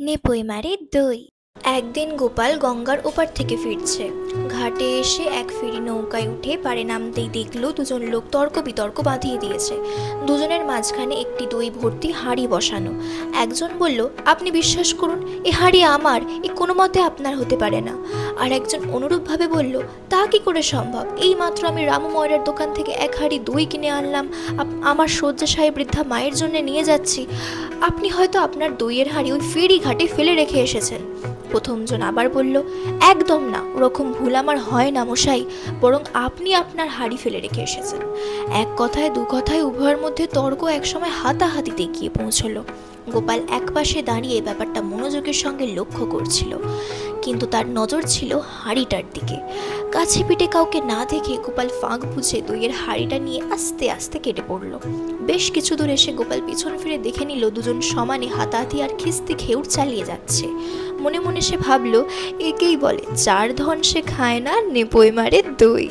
নেপই মারে দই। একদিন গোপাল গঙ্গার ওপার থেকে ফিরছে। ঘাটে এসে এক ফিরি নৌকায় উঠে পারে নামতেই দেখল, দুজন লোক তর্ক বিতর্ক বাঁধিয়ে দিয়েছে। দুজনের মাঝখানে একটি দই ভর্তি হাঁড়ি বসানো। একজন বলল, আপনি বিশ্বাস করুন, এ হাঁড়ি আমার, এ কোনো মতে আপনার হতে পারে না। আর একজন অনুরূপভাবে বলল, তা কি করে সম্ভব? এই মাত্র আমি রামু ময়রার দোকান থেকে এক হাঁড়ি দই কিনে আনলাম। আমার শয্যাশায়ী বৃদ্ধা মায়ের জন্য নিয়ে যাচ্ছি। আপনি হয়তো আপনার দইয়ের হাঁড়ি ওই ফেরি ঘাটে ফেলে রেখে এসেছেন। প্রথমজন আবার বলল, একদম না, ওরকম ভুল আমার হয় না মশাই, বরং আপনি আপনার হাঁড়ি ফেলে রেখে এসেছেন। এক কথায়, দু কথায় উভয়ের মধ্যে তর্ক একসময় হাতাহাতিতে গিয়ে পৌঁছলো। গোপাল একপাশে দাঁড়িয়ে ব্যাপারটা মনোযোগের সঙ্গে লক্ষ্য করছিল। কিন্তু তার নজর ছিল হাঁড়িটার দিকে। কাছে পিঠে কাউকে না দেখে গোপাল ফাঁক বুঝে দইয়ের হাঁড়িটা নিয়ে আস্তে আস্তে কেটে পড়ল। বেশ কিছু দূর এসে গোপাল পিছন ফিরে দেখে নিল, দুজন সমানে হাতাহাতি আর খিস্তি খেউর চালিয়ে যাচ্ছে। মনে মনে সে ভাবলো, একেই বলে, চার ধন সে খায় না, নেপোয় মারে দই।